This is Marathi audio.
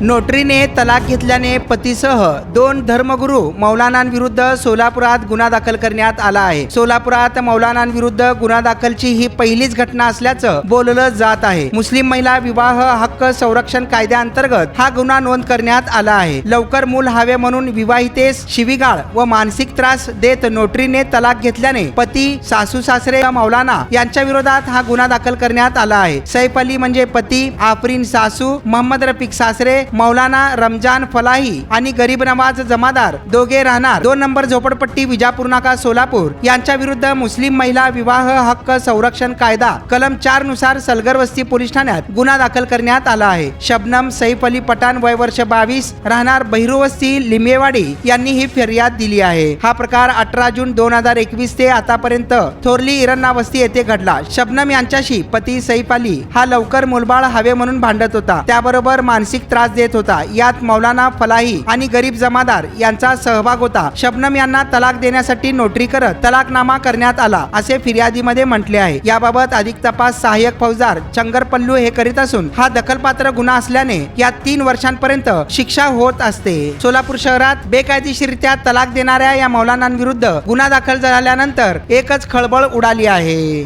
नोटरीने तलाक घेतल्याने पतीसह दोन धर्मगुरू मौलानांविरुद्ध सोलापुरात गुन्हा दाखल करण्यात आला आहे. सोलापुरात मौलानांविरुद्ध गुन्हा दाखलची ही पहिलीच घटना असल्याचं बोललं जात आहे. मुस्लिम महिला विवाह हक्क संरक्षण कायद्याअंतर्गत हा गुन्हा नोंद करण्यात आला आहे. लवकर मूल हवे म्हणून विवाहितेस शिवीगाळ व मानसिक त्रास देत नोटरीने तलाक घेतल्याने पती सासू सासरे व मौलाना यांच्या विरोधात हा गुन्हा दाखल करण्यात आला आहे. सैफ अली म्हणजे पती आफरीन सासू मोहम्मद रफिक सासरे मौलाना रमजान फलाही आणि गरीब नवाज जमादार दोघे राहणार. दोन नंबर झोपडपट्टी विजापूर नाका सोलापूर. यांच्या विरुद्ध मुस्लिम महिला विवाह हक्क संरक्षण कायदा कलम चारनुसार सलगर वस्ती पोलीस ठाण्यात गुन्हा दाखल करण्यात आला आहे. शबनम सैफ अली पठाण वय वर्ष बावीस. राहणार बहिरुवस्ती लिंबेवाडी यांनी ही फिर्याद दिली आहे. हा प्रकार अठरा जून दोन हजार एकवीस ते आतापर्यंत थोरली इरन्ना वस्ती येथे घडला. शबनम यांच्याशी पती सैफ अली हा लवकर मुलबाळ हवे म्हणून भांडत होता. त्याबरोबर मानसिक त्रास देत होता. यात मौलाना फलाही आणि गरीब जमादार यांचा सहभाग होता. शबनम यांना तलाक देण्यासाठी नोटरी करत तलाकनामा करण्यात आला असे फिर्यादीमध्ये म्हटले आहे. याबाबत अधिक तपास सहाय्यक फौजदार चंगरपल्लू हे करीत असून हा दखलपात्र गुन्हा असल्याने या तीन वर्षांपर्यंत शिक्षा होत असते. सोलापूर शहरात बेकायदेशीरित्या तलाक देणाऱ्या या मौलानांविरुद्ध गुन्हा दाखल झाल्यानंतर एकच खळबळ उडाली आहे.